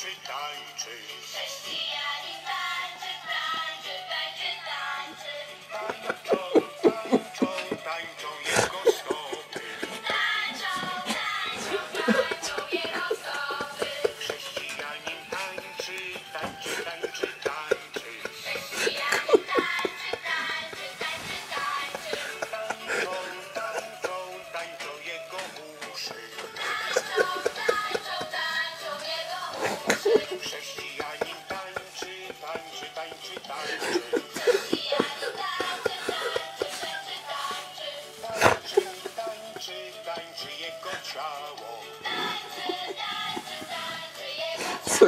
Czy tańczysz? Chrześcijan! Chrześcijanin tańczy, tańczy, tańczy, tańczy. Tańczy, tańczy, tańczy. Co